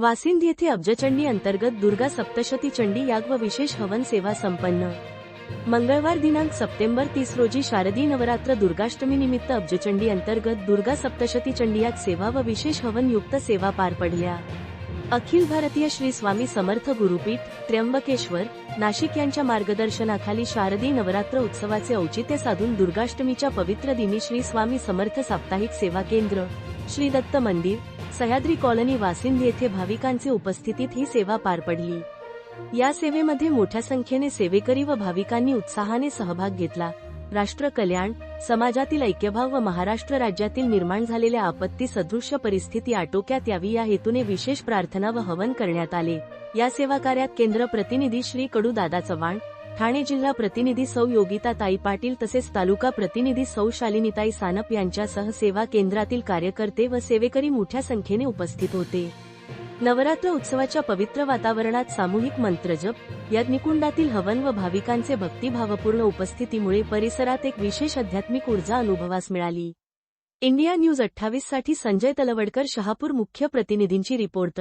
वासिंद येथे अब्जचंडी अंतर्गत दुर्गा सप्तशती चंडी याग व विशेष हवन सेवा संपन्न. मंगळवार दिनांक सप्टेंबर तीस रोजी शारदीय नवरात्र दुर्गाष्टमी निमित्त अब्जचंडी अंतर्गत दुर्गा सप्तशती चंडी याग सेवा व विशेष हवन युक्त सेवा पार पडल्या. अखिल भारतीय श्री स्वामी समर्थ गुरुपीठ त्र्यंबकेश्वर नाशिक यांच्या मार्गदर्शनाखाली शारदीय नवरात्र उत्सवाचे औचित्य साधून दुर्गाष्टमीच्या पवित्र दिनी श्री स्वामी समर्थ साप्ताहिक सेवा केंद्र श्री दत्त मंदिर सह्याद्री कॉलनी वासिंद येथे भाविकांचे उपस्थितीत ही सेवा पार पडली. या सेवेमध्ये मोठ्या संख्येने सेवेकरी व भाविकांनी उत्साहाने सहभाग घेतला. राष्ट्र कल्याण समाजातील ऐक्यभाव व महाराष्ट्र राज्यातील निर्माण झालेल्या आपत्ती सदृश्य परिस्थिती आटोक्यात यावी या हेतूने विशेष प्रार्थना व हवन करण्यात आले. या सेवा कार्यात केंद्र प्रतिनिधी श्री कडू दादा चव्हाण ठाणे जिल्हा प्रतिनिधी सौ योगिता ताई पाटील तसेच तालुका प्रतिनिधी सौ शालिनीताई सानप यांच्यासह सेवा केंद्रातील कार्यकर्ते व सेवेकरी मोठ्या संख्येने उपस्थित होते. नवरात्र उत्सवाच्या पवित्र वातावरणात सामूहिक मंत्रजप यज्ञकुंडातील हवन व भाविकांचे भक्तिभावपूर्ण उपस्थितीमुळे परिसरात एक विशेष आध्यात्मिक ऊर्जा अनुभवास मिळाली. इंडिया न्यूज अठ्ठावीससाठी संजय तलवडकर शहापूर मुख्य प्रतिनिधींची रिपोर्ट.